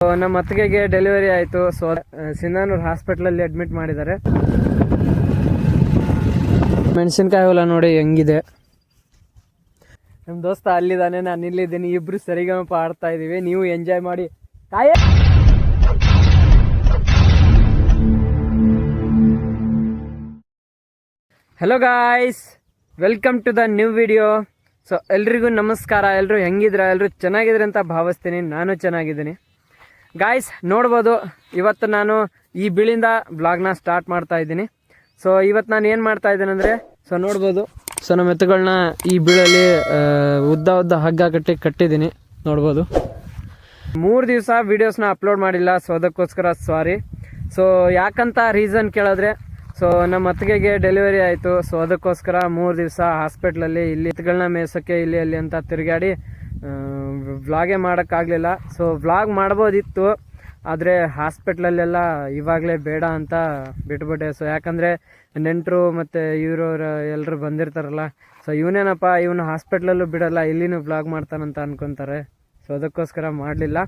ನಮ್ಮ ಅತ್ತಿಗೆಗೆ ಡೆಲಿವರಿ ಆಯಿತು. ಸೊ ಸಿಂಧಾನೂರ್ ಹಾಸ್ಪಿಟ್ಲಲ್ಲಿ ಅಡ್ಮಿಟ್ ಮಾಡಿದ್ದಾರೆ. ಮೆಣಸಿನ್ಕಾಯಿ ಹೊಲ ನೋಡಿ ಹೆಂಗಿದೆ. ನಮ್ಮ ದೋಸ್ತ ಅಲ್ಲಿದ್ದಾನೆ, ನಾನು ಇಲ್ಲಿದ್ದೀನಿ. ಇಬ್ರು ಸರಿಗಮಪ ಆಡ್ತಾ ಇದ್ದೀವಿ ನೀವು ಎಂಜಾಯ್ ಮಾಡಿ. ಕಾಯ hello guys welcome to the new video so ಎಲ್ರಿಗೂ ನಮಸ್ಕಾರ. ಎಲ್ಲರೂ ಹೆಂಗಿದ್ರ ಎಲ್ಲರೂ ಚೆನ್ನಾಗಿದ್ರೆ ಅಂತ ಭಾವಿಸ್ತೀನಿ. ನಾನು ಚೆನ್ನಾಗಿದ್ದೀನಿ. ಗಾಯ್ಸ್ ನೋಡ್ಬೋದು. ಇವತ್ತು ನಾನು ಈ ಬಿಳಿಂದ ಬ್ಲಾಗ್ನ ಸ್ಟಾರ್ಟ್ ಮಾಡ್ತಾ ಇದ್ದೀನಿ. ಸೊ ಇವತ್ತು ನಾನು ಏನು ಮಾಡ್ತಾ ಇದ್ದೀನಿ ಅಂದರೆ ಸೊ ನೋಡ್ಬೋದು. ಸೊ ನಮ್ಮ ಎತ್ತುಗಳನ್ನ ಈ ಬೀಳಲ್ಲಿ ಉದ್ದ ಉದ್ದ ಹಗ್ಗ ಕಟ್ಟಿ ಕಟ್ಟಿದ್ದೀನಿ. ನೋಡ್ಬೋದು. ಮೂರು ದಿವಸ ವೀಡಿಯೋಸ್ನ ಅಪ್ಲೋಡ್ ಮಾಡಿಲ್ಲ ಸೊ ಅದಕ್ಕೋಸ್ಕರ ಸಾರಿ ಸೊ ಯಾಕಂತ ರೀಸನ್ ಕೇಳಿದ್ರೆ ಸೊ ನಮ್ಮ ಅತ್ತಿಗೆಗೆ ಡೆಲಿವರಿ ಆಯಿತು. ಸೊ ಅದಕ್ಕೋಸ್ಕರ ಮೂರು ದಿವಸ ಹಾಸ್ಪಿಟ್ಲಲ್ಲಿ ಇಲ್ಲಿ ಎತ್ತುಗಳನ್ನ ಮೇಯ್ಸೋಕ್ಕೆ ಇಲ್ಲಿ ಅಲ್ಲಿ ಅಂತ ತಿರುಗಾಡಿ ವ್ಲಾಗೇ ಮಾಡೋಕ್ಕಾಗಲಿಲ್ಲ. ಸೊ ವ್ಲಾಗ್ ಮಾಡ್ಬೋದಿತ್ತು. ಆದರೆ ಹಾಸ್ಪಿಟ್ಲಲ್ಲೆಲ್ಲ ಇವಾಗಲೇ ಬೇಡ ಅಂತ ಬಿಟ್ಬಿಟ್ಟೆ. ಸೊ ಯಾಕಂದರೆ ನೆಂಟರು ಮತ್ತು ಇವರು ಎಲ್ಲರೂ ಬಂದಿರ್ತಾರಲ್ಲ ಸೊ ಇವನೇನಪ್ಪ, ಇವನು ಹಾಸ್ಪಿಟ್ಲಲ್ಲೂ ಬಿಡೋಲ್ಲ, ಇಲ್ಲಿನೂ ವ್ಲಾಗ್ ಮಾಡ್ತಾನಂತ ಅನ್ಕೊತಾರೆ. ಸೊ ಅದಕ್ಕೋಸ್ಕರ ಮಾಡಲಿಲ್ಲ.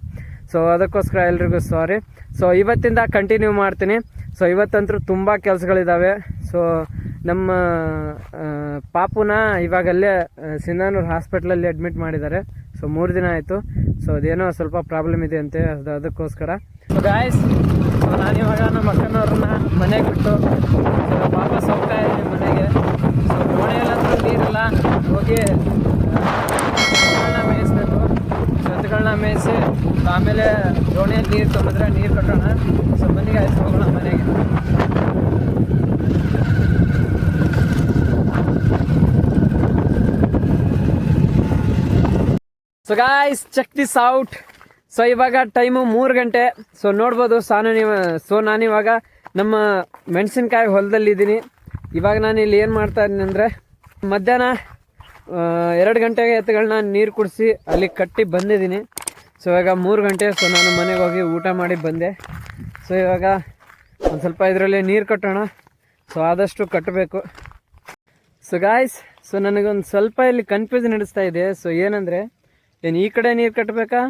ಸೊ ಅದಕ್ಕೋಸ್ಕರ ಎಲ್ರಿಗೂ ಸಾರಿ ಸೊ ಇವತ್ತಿಂದ ಕಂಟಿನ್ಯೂ ಮಾಡ್ತೀನಿ. ಸೊ ಇವತ್ತಂತೂ ತುಂಬ ಕೆಲಸಗಳಿದ್ದಾವೆ ಸೊ ನಮ್ಮ ಪಾಪುನ ಇವಾಗಲ್ಲೇ ಸಿಂಧಾನೂರ್ ಹಾಸ್ಪಿಟ್ಲಲ್ಲಿ ಅಡ್ಮಿಟ್ ಮಾಡಿದ್ದಾರೆ. ಸೊ ಮೂರು ದಿನ ಆಯಿತು. ಸೊ ಅದೇನೋ ಸ್ವಲ್ಪ ಪ್ರಾಬ್ಲಮ್ ಇದೆ ಅಂತೆ, ಅದು ಅದಕ್ಕೋಸ್ಕರ. ಗಾಯ್ಸ್ ಸೊ ನಾನಿವಾಗ ನಮ್ಮ ಅಕ್ಕನವ್ರನ್ನ ಮನೆಗೆ ಬಿಟ್ಟು ವಾಪಸ್ ಹೋಗ್ತಾ ಇದ್ದೀನಿ ಮನೆಗೆ. ಸೊ ಕೋಣೆಯಲ್ಲಂತೂ ನೀರಿಲ್ಲ, ಹೋಗಿ ಎತ್ತುಗಳನ್ನ ಮೇಯಿಸ್ಬೇಕು. ಸೊ ಮೇಯಿಸಿ, ಆಮೇಲೆ ದೋಣಿಯಲ್ಲಿ ನೀರು ತುಂಬಿದ್ರೆ ನೀರು ಕಟ್ಟೋಣ. ಸೊ ಮನೆಗೆ ಆಯ್ತು ಹೋಗೋಣ ಮನೆಗೆ so guys check this out so ಇವಾಗ ಟೈಮು ಮೂರು ಗಂಟೆ. ಸೊ ನೋಡ್ಬೋದು ಸಾನು ನೀವು ಸೊ ನಾನಿವಾಗ ನಮ್ಮ ಮೆಣಸಿನ್ಕಾಯಿ ಹೊಲದಲ್ಲಿದ್ದೀನಿ ಇವಾಗ ನಾನು ಇಲ್ಲಿ ಏನು ಮಾಡ್ತಾ ಇದ್ದೀನಿ ಅಂದರೆ, ಮಧ್ಯಾಹ್ನ ಎರಡು ಗಂಟೆಗೆ ಎತ್ತುಗಳನ್ನ ನೀರು ಕುಡಿಸಿ ಅಲ್ಲಿ ಕಟ್ಟಿ ಬಂದಿದ್ದೀನಿ. ಸೊ ಇವಾಗ ಮೂರು ಗಂಟೆ ಸೊ ನಾನು ಮನೆಗೆ ಹೋಗಿ ಊಟ ಮಾಡಿ ಬಂದೆ. ಸೊ ಇವಾಗ ಒಂದು ಸ್ವಲ್ಪ ಇದರಲ್ಲಿ ನೀರು ಕಟ್ಟೋಣ. ಸೊ ಆದಷ್ಟು ಕಟ್ಟಬೇಕು ಸೊ ಗಾಯ್ಸ್ ಸೊ ನನಗೊಂದು ಸ್ವಲ್ಪ ಇಲ್ಲಿ ಕನ್ಫ್ಯೂಸ್ ನಡೆಸ್ತಾ ಇದೆ. ಸೊ ಏನಂದರೆ ಏನು ಈ ಕಡೆ ನೀರು ಕಟ್ಟಬೇಕಾ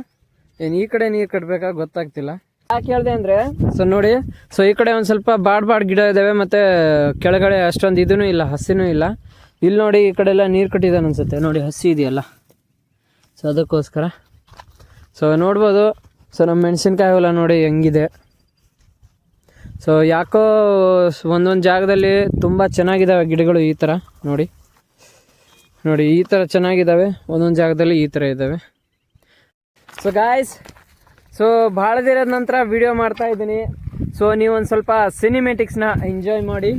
ಏನು ಈ ಕಡೆ ನೀರು ಕಟ್ಟಬೇಕಾ ಗೊತ್ತಾಗ್ತಿಲ್ಲ. ಯಾಕೆ ಹೇಳಿದೆ ಅಂದರೆ ಸೊ ನೋಡಿ ಸೊ ಈ ಕಡೆ ಒಂದು ಸ್ವಲ್ಪ ಬಾಡ್ ಬಾಡ್ ಗಿಡ ಇದ್ದಾವೆ ಮತ್ತು ಕೆಳಗಡೆ ಅಷ್ಟೊಂದು ಇದೂ ಇಲ್ಲ ಹಸಿನೂ ಇಲ್ಲ. ಇಲ್ಲಿ ನೋಡಿ ಈ ಕಡೆ ಎಲ್ಲ ನೀರು ಕಟ್ಟಿದ್ದಾನೆ ಅನ್ಸುತ್ತೆ. ನೋಡಿ ಹಸಿ ಇದೆಯಲ್ಲ. ಸೊ ಅದಕ್ಕೋಸ್ಕರ. ಸೊ ನೋಡ್ಬೋದು. ಸೊ ನಮ್ಮ ಮೆಣಸಿನ್ಕಾಯಿ ಹೊಲ ನೋಡಿ ಹೆಂಗಿದೆ. ಸೊ ಯಾಕೋ ಒಂದೊಂದು ಜಾಗದಲ್ಲಿ ತುಂಬ ಚೆನ್ನಾಗಿದ್ದಾವೆ ಗಿಡಗಳು ಈ ಥರ ನೋಡಿ. ನೋಡಿ, ಈ ಥರ ಚೆನ್ನಾಗಿದ್ದಾವೆ ಒಂದೊಂದು ಜಾಗದಲ್ಲಿ ಈ ಥರ ಇದ್ದಾವೆ ಸೊ ಗಾಯ್ಸ್ ಸೊ ಭಾಳ ದಿನದ ನಂತರ ವಿಡಿಯೋ ಮಾಡ್ತಾ ಇದ್ದೀನಿ. ಸೊ ನೀವು ಒಂದು ಸ್ವಲ್ಪ ಸಿನಿಮೆಟಿಕ್ಸ್ನ ಎಂಜಾಯ್ ಮಾಡಿ.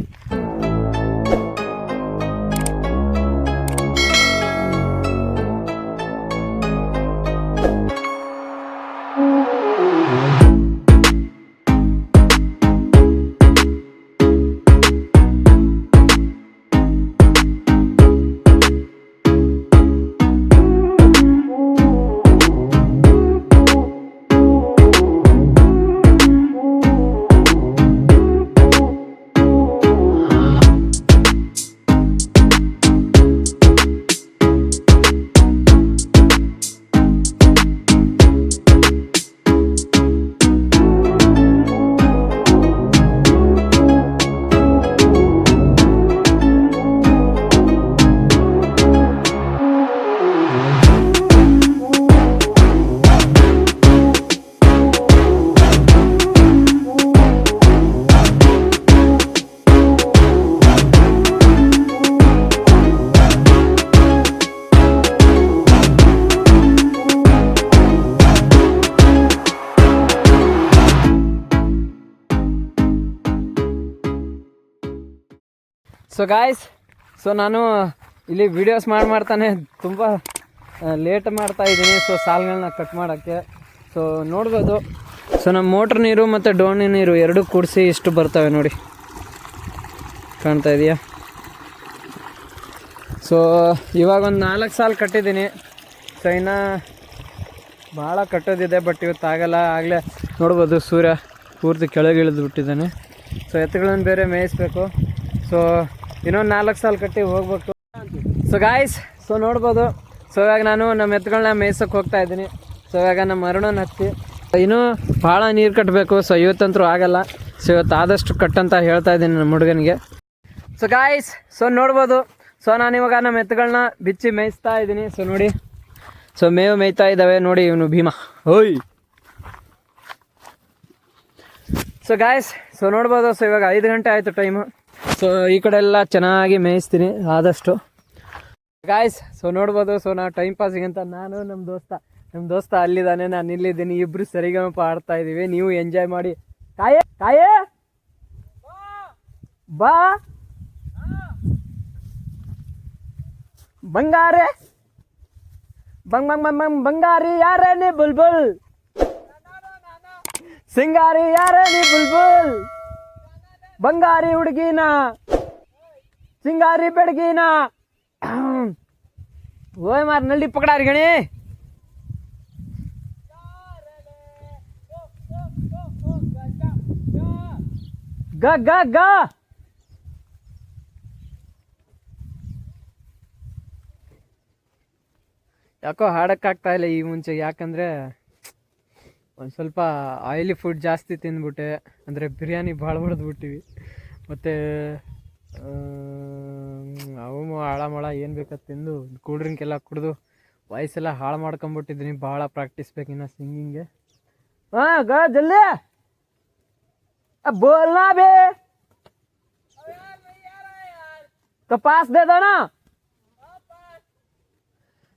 ಸೊ ಗಾಯ್ಸ್ ಸೊ ನಾನು ಇಲ್ಲಿ ವಿಡಿಯೋಸ್ ಮಾಡಿ ಮಾಡ್ತಾನೆ. ತುಂಬ ಲೇಟ್ ಮಾಡ್ತಾ ಇದ್ದೀನಿ. ಸೊ ಸಾಲುಗಳನ್ನ ಕಟ್ ಮಾಡೋಕ್ಕೆ. ಸೊ ನೋಡ್ಬೋದು. ಸೊ ನಮ್ಮ ಮೋಟ್ರ್ ನೀರು ಮತ್ತು ಡೋಣಿ ನೀರು ಎರಡೂ ಕೂಡಿಸಿ ಇಷ್ಟು ಬರ್ತವೆ ನೋಡಿ. ಕಾಣ್ತಾ ಇದೆಯಾ? ಸೊ ಇವಾಗ ಒಂದು ನಾಲ್ಕು ಸಾಲು ಕಟ್ಟಿದ್ದೀನಿ. ಸೊ ಇನ್ನು ಭಾಳ ಕಟ್ಟೋದಿದೆ ಬಟ್ ಇವತ್ತು ಆಗಲ್ಲ. ಆಗಲೇ ನೋಡ್ಬೋದು ಸೂರ್ಯ ಪೂರ್ತಿ ಕೆಳಗೆ ಇಳಿದು ಬಿಟ್ಟಿದ್ದಾನೆ ಸೊ ಎತ್ತುಗಳನ್ನು ಬೇರೆ ಮೇಯಿಸ್ಬೇಕು. ಸೊ ಇನ್ನೊಂದು ನಾಲ್ಕು ಸಾಲು ಕಟ್ಟಿ ಹೋಗ್ಬೇಕು ಸೊ ಗಾಯ್ಸ್ ಸೊ ನೋಡ್ಬೋದು. ಸೊ ಇವಾಗ ನಾನು ನಮ್ಮ ಎತ್ತುಗಳನ್ನ ಮೇಯ್ಸೋಕೆ ಹೋಗ್ತಾ ಇದ್ದೀನಿ. ಸೊ ಇವಾಗ ನಮ್ಮ ಅರುಣನ ಹತ್ತಿ. ಇನ್ನೂ ಭಾಳ ನೀರು ಕಟ್ಟಬೇಕು ಸೊ ಇವತ್ತಂತೂ ಆಗಲ್ಲ. ಸೊ ಇವತ್ತು ಆದಷ್ಟು ಕಟ್ಟಂತ ಹೇಳ್ತಾ ಇದ್ದೀನಿ ನಮ್ಮ ಹುಡುಗನಿಗೆ. ಸೊ ಗಾಯ್ಸ್ ಸೊ ನೋಡ್ಬೋದು. ಸೊ ನಾನು ಇವಾಗ ನಮ್ಮ ಎತ್ತುಗಳನ್ನ ಬಿಚ್ಚಿ ಮೇಯಿಸ್ತಾ ಇದ್ದೀನಿ. ಸೊ ನೋಡಿ. ಸೊ ಮೇವು ಮೇಯ್ತಾ ಇದ್ದಾವೆ. ನೋಡಿ ಇವನು ಭೀಮಾ. ಓಯ್. ಸೊ ಗಾಯ್ಸ್ ಸೊ ನೋಡ್ಬೋದು. ಸೊ ಇವಾಗ ಐದು ಗಂಟೆ ಆಯಿತು ಟೈಮು ಸೊ ಈ ಕಡೆ ಎಲ್ಲ ಚೆನ್ನಾಗಿ ಮೇಯಿಸ್ತೀನಿ, ಆದಷ್ಟು. ಗಾಯ್ಸ್ ಸೊ ನೋಡ್ಬೋದು ಸೊ ನಾವು ಟೈಮ್ ಪಾಸಿಗೆ ಅಂತ ನಾನು ನಮ್ಮ ದೋಸ್ತ. ನಮ್ಮ ದೋಸ್ತ ಅಲ್ಲಿದ್ದಾನೆ, ನಾನು ಇಲ್ಲಿದ್ದೀನಿ, ಇಬ್ರು ಸರಿಗಮಪ ಆಡ್ತಾ ಇದ್ದೀವಿ ನೀವು ಎಂಜಾಯ್ ಮಾಡಿ. ಕಾಯೇ ಕಾಯೇ ಬಾ! ಬಂಗಾರೆ! ಬಂಗ್ ಬಂಗ್ ಬಂಗ್ ಬಂಗ್, ಬಂಗಾರಿ ಯಾರೇ ನೀ ಬುಲ್ಬುಲ್? ಸಿಂಗಾರಿ ಯಾರೇ ನೀ ಬುಲ್ಬುಲ್? ಬಂಗಾರಿ ಹುಡುಗಿನ ಸಿಂಗಾರಿ ಬೆಡಗಿನ ಓಯ್ ಮಾರ್ ನಲ್ಡಿ ಪಕಡಾರಿ ಗಣಿ ಗ ಗ ಗ ಯಾಕೋ ಹಾಡಕ್ಕಾಗ್ತಾ ಇಲ್ಲ ಈ ಮುಂಚೆ, ಯಾಕಂದರೆ ಒಂದು ಸ್ವಲ್ಪ ಆಯಿಲಿ ಫುಡ್ ಜಾಸ್ತಿ ತಿಂದ್ಬಿಟ್ಟೆ ಅಂದರೆ ಬಿರಿಯಾನಿ ಭಾಳ ಹೊಡೆದ್ಬಿಟ್ಟಿವಿ ಮತ್ತು ಅವು ಆಳ ಮಳ ಏನು ಬೇಕದು ತಿಂದು ಕೂಲ್ ಡ್ರಿಂಕ್ ಎಲ್ಲ ಕುಡಿದು ವಾಯ್ಸೆಲ್ಲ ಹಾಳು ಮಾಡ್ಕೊಂಬಿಟ್ಟಿದ್ದೀನಿ ಭಾಳ ಪ್ರಾಕ್ಟೀಸ್ ಬೇಕು ಇನ್ನು ಸಿಂಗಿಂಗೆ ಹಾಂ ಗ ಜಲ್ದಿ अब बोलना बे तो पास दे दो ना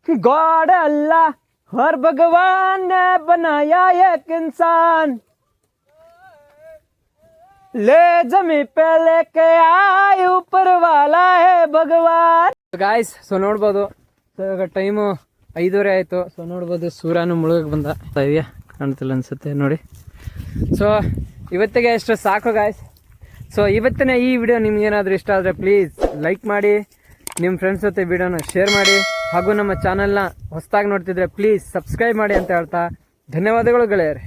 कि गॉड अल्लाह हर भगवान ने बनाया एक इंसान ले जमी पे लेके आए ऊपर वाला है ಭಗವಾನ್ ಗಾಯ್ಸ್ ಸೊ ನೋಡ್ಬೋದು ಸೊ ಇವಾಗ ಟೈಮು ಐದೂವರೆ ಆಯಿತು ಸೊ ನೋಡ್ಬೋದು ಸೂರ್ಯನು ಮುಳುಗಕ್ಕೆ ಬಂದ ಇದೆಯಾ ಕಾಣ್ತಿಲ್ಲ ಅನ್ಸುತ್ತೆ ನೋಡಿ ಸೊ ಇವತ್ತಿಗೆ ಅಷ್ಟು ಸಾಕು ಗಾಯ್ಸ್ ಸೊ ಇವತ್ತಿನ ಈ ವಿಡಿಯೋ ನಿಮ್ಗೇನಾದರೂ ಇಷ್ಟ ಆದರೆ ಪ್ಲೀಸ್ ಲೈಕ್ ಮಾಡಿ ನಿಮ್ಮ ಫ್ರೆಂಡ್ಸ್ ಜೊತೆ ವಿಡಿಯೋನ ಶೇರ್ ಮಾಡಿ ಹಾಗೂ ನಮ್ಮ ಚಾನಲ್ನ ಹೊಸದಾಗಿ ನೋಡ್ತಿದ್ರೆ ಪ್ಲೀಸ್ ಸಬ್ಸ್ಕ್ರೈಬ್ ಮಾಡಿ ಅಂತ ಹೇಳ್ತಾ ಧನ್ಯವಾದಗಳು ಗೆಳೆಯರೆ.